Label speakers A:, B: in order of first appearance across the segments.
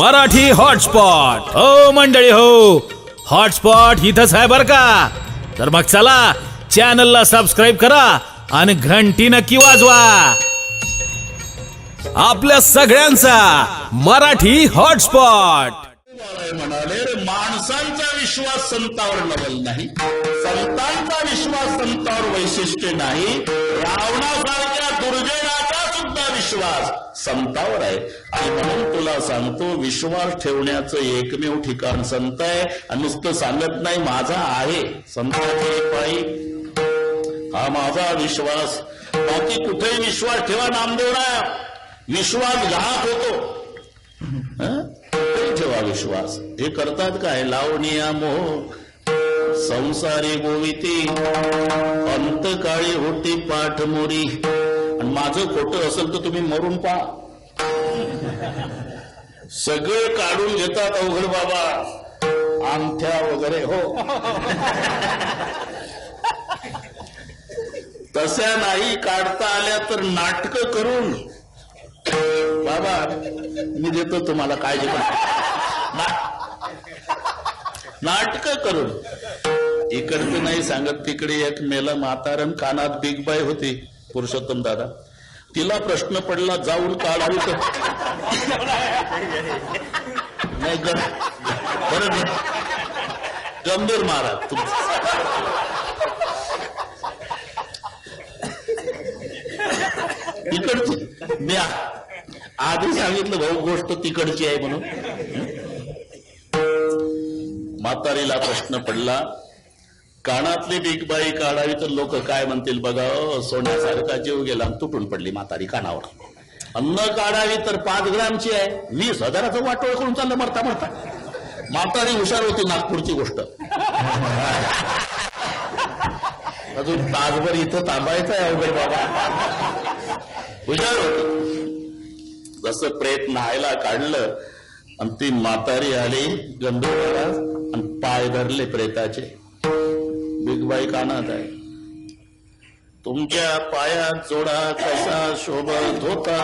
A: Marathi hotspot. हो मंडळी हो. हॉटस्पॉट इथंच आहे बर का? तर मग चला चॅनलला सबस्क्राईब करा आणि घंटी नक्की वाजवा. आपल्या सगळ्यांचा मराठी हॉटस्पॉट.
B: म्हणाले माणसांचा विश्वास संतावर नवल नाही. संतांचा विश्वास संतावर वैशिष्ट्य नाही. रावणासारख्या दुर्जनाचा विश्वास संतावर आहे. आणि म्हणून तुला सांगतो विश्वास ठेवण्याचं एकमेव ठिकाण संत आहे. आणि नुसतं सांगत नाही माझा आहे. संताचे पायी हा माझा विश्वास. बाकी कुठेही विश्वास ठेवा नामदेवराय विश्वासघात होतो. ठेवा विश्वास. हे करतात काय? लावणीया मोह. संसारी गोविती अंतकाळी होती पाठमोरी. आणि माझं खोटं असेल तर तुम्ही मरून पहा. सगळं काढून घेतात अवघड बाबा. आमथ्या वगैरे हो. तशा नाही काढता आल्या तर नाटक करून. बाबा मी देतो तुम्हाला काळजी नाटक करून. इकडचं नाही सांगत तिकडे एक मेला म्हातारण कानात बिग बाय होती. पुरुषोत्तम दादा. तिला प्रश्न पडला जाऊन काढावी तर नाही बरं गंभीर महाराज तिकडची मी आधी सांगितलं भाऊ गोष्ट तिकडची आहे म्हणून. म्हातारीला प्रश्न पडला कानातली बिग बाई काढावी तर लोक काय म्हणतील बघा सोन्यासारखा जीव गेला आणि तुटून पडली म्हातारी कानावर. अन्न काढावी तर पाच ग्रामची आहे वीस हजाराचं वाटोळ करून चाललं मरता मरता. म्हातारी हुशार होती नागपूरची गोष्ट. अजून तासभर इथं थांबायचं आहे अवघड बाबा. हुशार होती. जसं प्रेत न्हायला काढलं आणि ती म्हातारी आली गंधर्वाला आणि पाय धरले प्रेताचे. बिगबाई कानात आहे. तुमच्या पायात जोडा कसा शोभत होता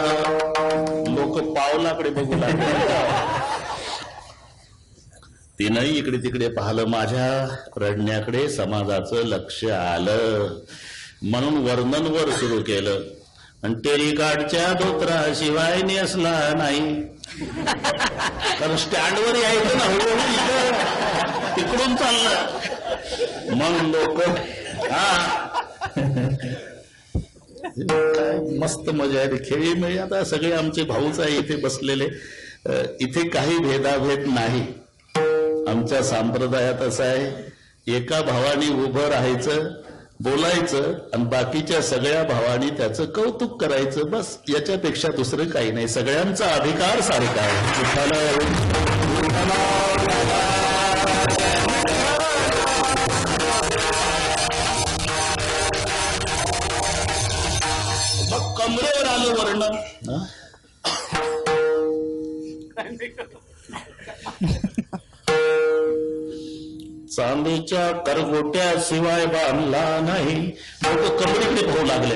B: लोक पावलाकडे बघू लागले. तिनंही इकडे तिकडे पाहिलं माझ्या रडण्याकडे समाजाचं लक्ष आलं. म्हणून वर्णनवर सुरू केलं. आणि टेलिकार्डच्या धोत्राशिवाय नेसला नाही. कारण स्टँडवर यायचं ना हळूहळू इकडून तिकडून चाललं. मग लोक हा मस्त मजा आहे. खेळी म्हणजे आता सगळे आमचे भाऊच आहे इथे बसलेले. इथे काही भेदाभेद नाही. आमच्या संप्रदायात असं आहे. एका भावानी उभं राहायचं बोलायचं आणि बाकीच्या सगळ्या भावानी त्याचं कौतुक करायचं. बस याच्यापेक्षा दुसरं काही नाही. सगळ्यांचा अधिकार सारखा आहे. विठ्ठल- आलं वर्णन चांदीच्या करगोट्या शिवाय बांधला नाही. लोक कमरेकडे होऊ लागले.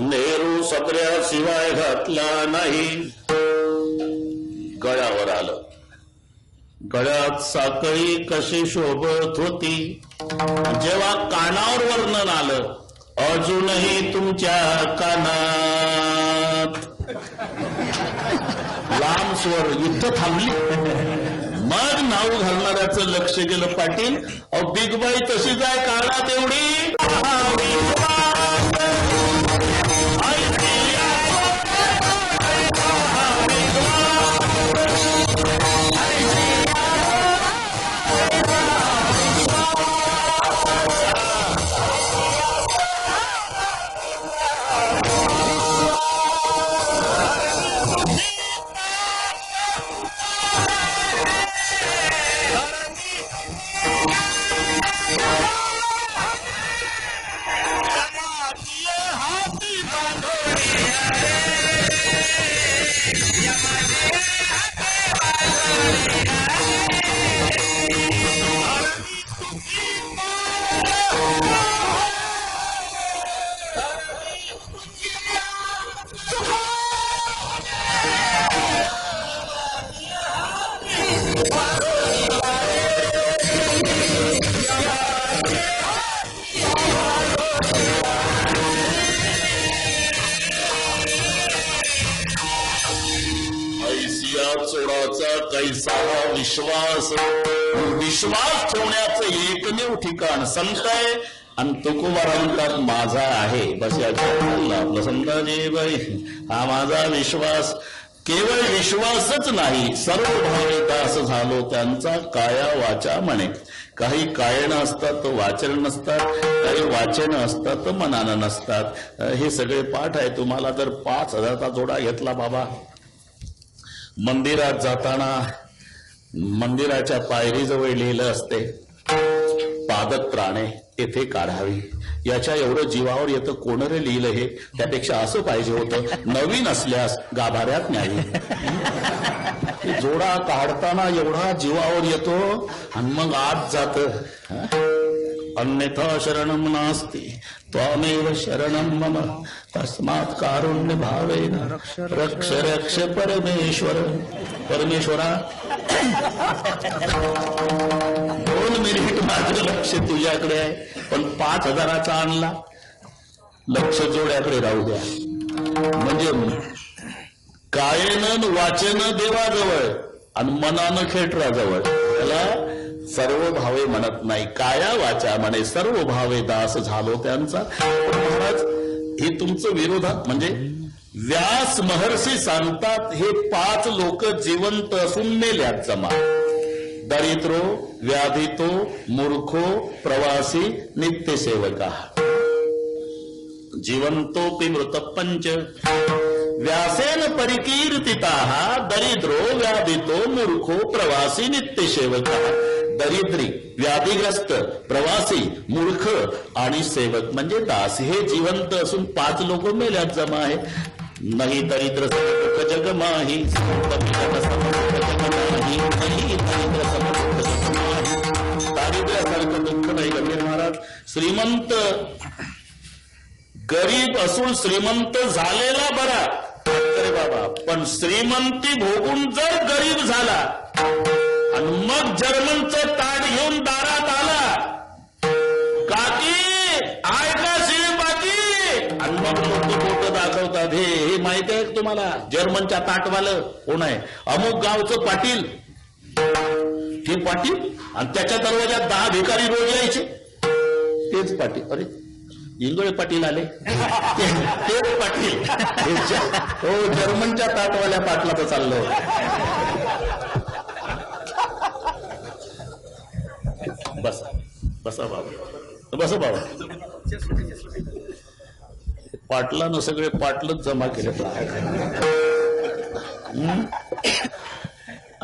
B: नेहरू सदऱ्याशिवाय घातला नाही. गळ्यावर आलं. गळ्यात साखळी कशी शोभत होती? जेव्हा कानावर वर्णन आलं अजूनही तुमच्या काना लांब स्वर युद्ध थांबली. मग नाव घालणाऱ्याचं लक्ष गेलं पाटील. अहो बिग बाई तशीच आहे काळात एवढी. विश्वास. विश्वास ठेवण्याचं एकमेव ठिकाण संत आहे आणि तुकोबारांतात माझा आहे. बस आपलं संताजी बाई हा माझा विश्वास. केवळ विश्वासच नाही सर्व भाविक असं झालो त्यांचा काया वाचा म्हणे. काही कायन असतात तर वाचन नसतात काही वाचन असतात तर मनानं नसतात. हे सगळे पाठ आहे. तुम्हाला जर पाच हजारचा जोडा घेतला बाबा. मंदिरात जाताना मंदिराच्या पायरीजवळ लिहिलं असते पादत्राणे येथे काढावी. याच्या एवढं जीवावर येतं कोण रे लिहिलं हे? त्यापेक्षा असं पाहिजे होतं नवीन असल्यास गाभाऱ्यात नाही जोडा काढताना एवढा जीवावर येतो आणि मग आत जात. अन्यथा शरणं नास्ति. त्वामेव शरणं मम. तस्मात् कारुण्य भावेन रक्ष रक्ष परमेश्वर. परमेश्वरा दोन मिनिट माझं लक्ष तुझ्याकडे आहे. पण पाच हजाराचा आणला. लक्ष जोड्याकडे राहू द्या. म्हणजे कायन वाचन देवाजवळ आणि मनानं खेटराजवळ. त्याला सर्व भावे म्हणत नाही. काया वाचा म्हणे सर्व भावे दास झालो त्यांचा. महाराज हे तुमचं विरोधात म्हणजे व्यास महर्षी सांगतात हे पाच लोक जिवंत असून मेल्यात जमा. दरिद्रो व्याधितो मूर्खो प्रवासी नित्यसेवका. जिवंतोपि मृतपंच. व्यासेन परिकीर्तिता दरिद्रो व्याधितो मूर्खो प्रवासी नित्यसेवक. दरिद्री व्याधीग्रस्त प्रवासी मूर्ख आणि सेवक. म्हणजे दास हे जिवंत असून पाच लोक मेल्यात जमा आहे नाही दरिद्र समदुःख जग माही दारिद्र्यासारखं दुःख नाही गंभीर महाराज. श्रीमंत गरीब असून श्रीमंत झालेला बरा. अरे बाबा पण श्रीमंती भोगून जर गरीब झाला आणि मग जर्मनचं ताट घेऊन दारात आला. काकी आय का श्रीपाती आणि मग लोक बोट दाखवतात हे हे माहिती आहे का तुम्हाला? जर्मनच्या ताटवालं कोण आहे? अमुक गावचं पाटील. ते पाटील? आणि त्याच्या दरवाजात दहा भिकारी रोज यायचे. तेच पाटील. अरे इंगळे पाटील आले. तेच पाटील. हो जर्मनच्या ताटवाल्या पाटलाचं चाललं बसा बसा बाबा. बसा बाबा. पाटलानं सगळे पाटलच जमा केले?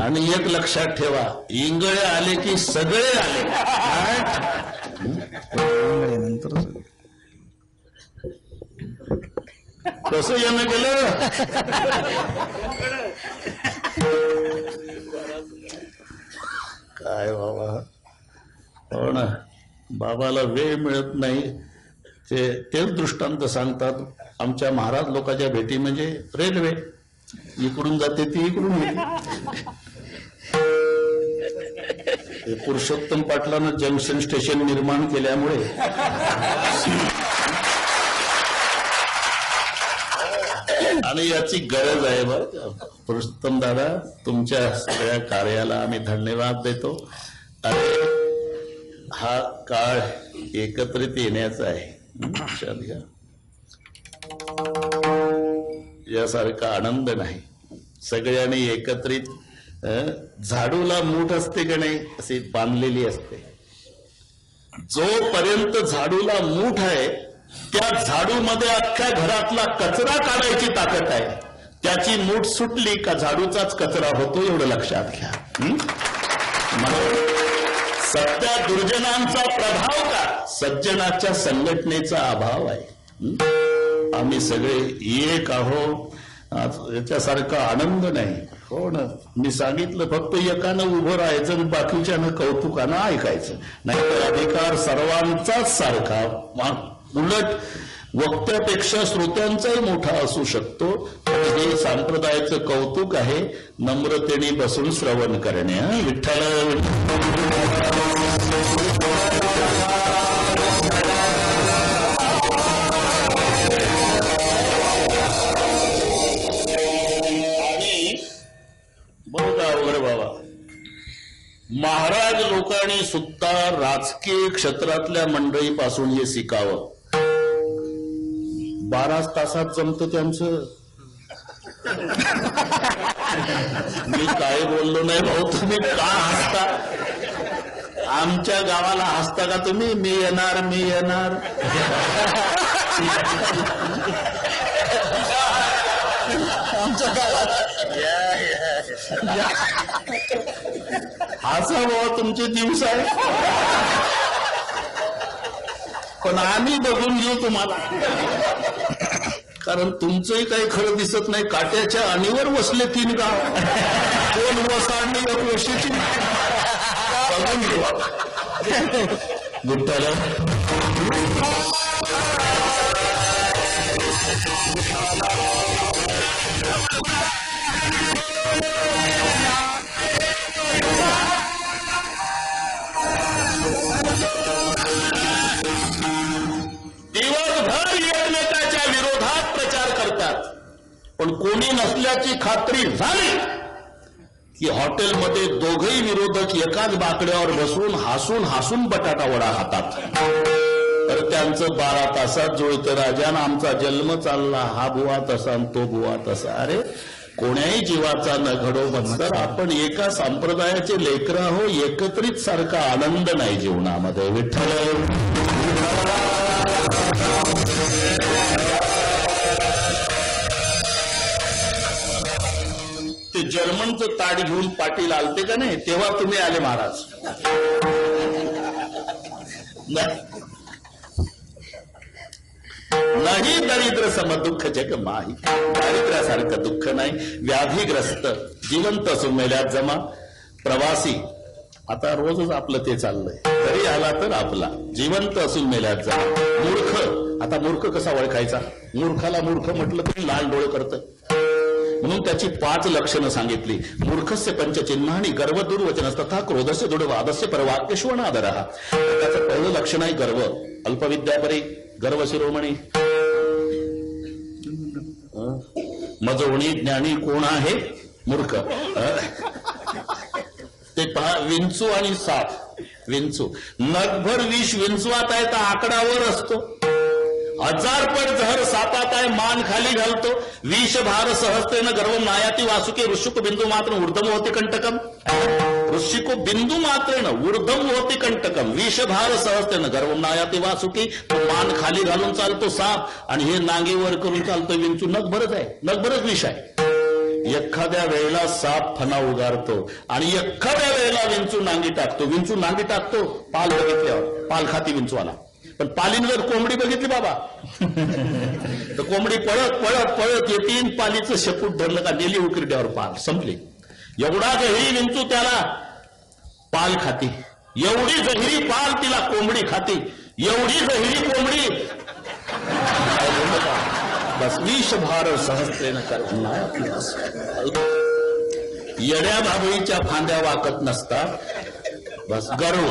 B: आणि एक लक्षात ठेवा इंगळे आले की सगळे आले. कसं येणं गेलं आम्हाला वेळ मिळत नाही. ते तेच दृष्टांत सांगतात. आमच्या महाराज लोकांच्या भेटी म्हणजे रेल्वे. इकडून जाते ती इकडून येते पुरुषोत्तम पाटलानं जंक्शन स्टेशन निर्माण केल्यामुळे. आणि याची गरज आहे बरं पुरुषोत्तम दादा तुमच्या सगळ्या कार्याला आम्ही धन्यवाद देतो. अरे हा काळ एकत्रित येण्याचा आहे. लक्षात घ्या. यासारखा आनंद नाही. सगळ्यांनी एकत्रित झाडूला मूठ असते का नाही असे बांधलेली असते. जोपर्यंत झाडूला मूठ आहे त्या झाडूमध्ये अख्ख्या घरातला कचरा काढायची ताकद आहे. त्याची मूठ सुटली का झाडूचाच कचरा होतो एवढं लक्षात घ्या. म्हणून सध्या दुर्जनांचा प्रभाव का? सज्जनाच्या संघटनेचा अभाव आहे. आम्ही सगळे एक आहो याच्यासारखा आनंद नाही. हो ना? मी सांगितलं फक्त एकानं उभं राहायचं आणि बाकीच्यानं कौतुकानं ऐकायचं. नाहीतर अधिकार सर्वांचाच सारखा. मा- उलट वक्त्यापेक्षा श्रोत्यांचाही मोठा असू शकतो. हे संप्रदायाचं कौतुक आहे. नम्रतेने बसून श्रवण करणे विठ्ठल. महाराज लोकांनी सुद्धा राजकीय क्षेत्रातल्या मंडळीपासून हे शिकावं. बाराच तासात जमतं त्यांचं मी काय बोललो नाही भाऊ तुम्ही का हसता? आमच्या गावाला हसता का तुम्ही? मी येणार मी येणार. हसा भाऊ तुमचे दिवस आहे पण आम्ही बघून घेऊ तुम्हाला. कारण तुमचंही काही खरं दिसत नाही काट्याच्या आणीवर बसले तीन गाव. दोन वस आणि एक वर्षाची बघून घेऊ. गुट्टाला कोणी नसल्याची खात्री झाली की हॉटेलमध्ये दोघही विरोधक एकाच बाकड्यावर बसून हसून हसून बटाटा वडा खातात. तर त्यांचं बारा तासात जुळतं राजान आमचा जन्म चालला हा बुवा तसा तो बुवा तसा. अरे कोण्याही जीवाचा न घडो म्हणतात आपण एका संप्रदायाचे लेकर हो एकत्रित सारखा आनंद नाही जीवनामध्ये. विठ्ठल! ते जर्मनचं ताट घेऊन पाटील आलते का नाही तेव्हा तुम्ही आले महाराज. नाही. नाही दरिद्र सम दुःख जग माही. दारिद्र्यासारखं दुःख नाही व्याधीग्रस्त जिवंत असून मेल्यात जमा. प्रवासी आता रोजच आपलं ते चाललंय. तरी आला तर आपला. जिवंत असून मेल्यात जमा. मूर्ख आता मूर्ख कसा ओळखायचा? मूर्खाला मूर्ख म्हटलं तरी लाल डोळे करतं. म्हणून त्याची पाच लक्षणं सांगितली. मूर्खस्य पंचचिन्हानी गर्व दुर्वचन तथा क्रोधस्य दृढ वादस्य परवाक्य श्वनादर त्याचं पहिलं लक्षण आहे गर्व. अल्पविद्यापरी गर्व शिरोमणी. मजवणी ज्ञानी कोण आहे? मूर्ख. ते पहा विंचू आणि साप. विंचू. नगभर विष विंचवात आहे तर आकडावर असतो. हजारपट झहर जहर सापात आहे मान खाली घालतो. विष भार सहजतेनं गर्व नायाती वासुके ऋषुक बिंदू मात्र ऊर्धम होते कंटकम. ऋषिको बिंदू मात्रेनं ऊर्धम होते कंटकम. विष भार सहजतेनं गर्व नायाती वासुकी तो मान खाली घालून चालतो साप. आणि हे नांगेवर करून चालतो विंचू नगभरच आहे. नगभरच विष आहे. एखाद्या वेळेला साप फना उगारतो आणि एखाद्या वेळेला विंचू नांगी टाकतो. विंचू नांगी टाकतो पाल बघितल्यावर. पाल खाती विंचूवाला पण पालीन जर कोंबडी बघितली बाबा. तर कोंबडी पळत पळत पळत येतील पालीचं शेपूट धरलं का नेली उकिरड्यावर पाल संपली. एवढा जहिरी विंचू त्याला पाल खाती. एवढी जहिरी पाल तिला कोंबडी खाती. एवढी जहिरी कोंबडी. बस विषभार सहस्त्रेनं करणार येड्या बाबळीच्या फांद्या वाकत नसतात. बस गर्व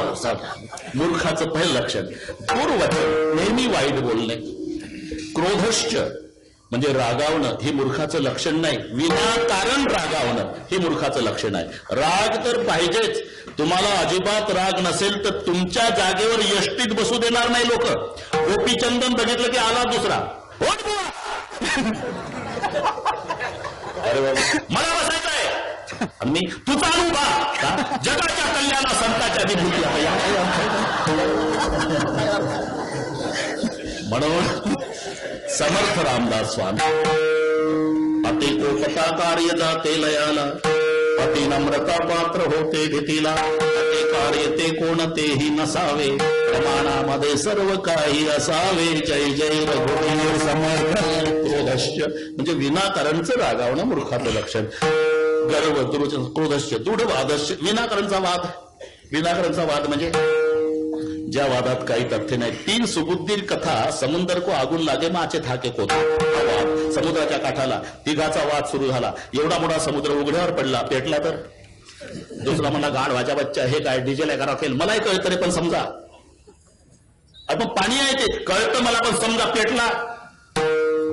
B: मूर्खाचं पहिलं लक्षण. दुर्वचन नेहमी वाईट बोलणे. क्रोधश्च म्हणजे रागावणं हे मूर्खाचं लक्षण नाही. विनाकारण रागावणं हे मूर्खाचं लक्षण आहे. राग तर पाहिजेच. तुम्हाला अजिबात राग नसेल तर तुमच्या जागेवर यष्टीत बसू देणार नाही लोक. गोपीचंदन बघितलं की आला दुसरा. अरे मला बसायचं आहे मी तू चालू बा का? जगाच्या कल्याणा संताच्या विभूती आता या. म्हणून समर्थ रामदास स्वामी। अति कोपता कार्य जाते लयाला अति नम्रता पात्र होते भीतीला अति कार्य ते कोणतेही नसावे प्रमाणामध्ये सर्व काही असावे। जय जय रघुवीर समर्थ क्रोधश्च म्हणजे विनाकारणचं रागावणं मूर्खाचं लक्षण। गर्व दुर्ज क्रोधश्च दृढ वादश्च विनाकारणचा वाद। विनाकारणचा वाद म्हणजे? ज्या वादात काही तथ्य नाही. तीन सुबुद्धीर कथा समुद्र को आगून लागे माचे थाके कोत. हा वाद समुद्राच्या काठाला तिघाचा वाद सुरू झाला. एवढा मोठा समुद्र उघड्यावर पडला. पेटला तर? दुसरा म्हणला गाड वाजा बच्चा हे काय डिझेल आहे का राखेल मलाही कळत रे पण समजा. अरे पाणी आहे ते. कळतं मला पण समजा पेटला.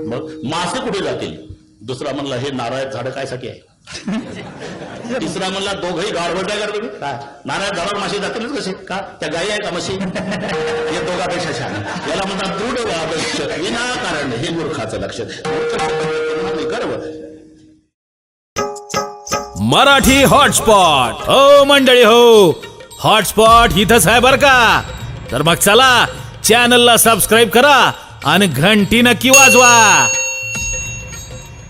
B: मग मासे कुठे जातील? दुसरा म्हणला हे नारळ झाड कायसाठी आहे? तिसरा म्हणला दोघही तुम्ही काय नारायण झाडावर माशी जातीलच कसे? का? त्या गायी आहे का म्हशी? हे दोघापेक्षा छान. याला म्हणतात दृढ आदर्श विनाकारण हे मूर्खाचं लक्ष गर्व.
A: मराठी हॉटस्पॉट. हो मंडळी हो. हॉटस्पॉट इथंच आहे बर का? तर मग चला चॅनलला सबस्क्राईब करा आणि घंटी नक्की वाजवा.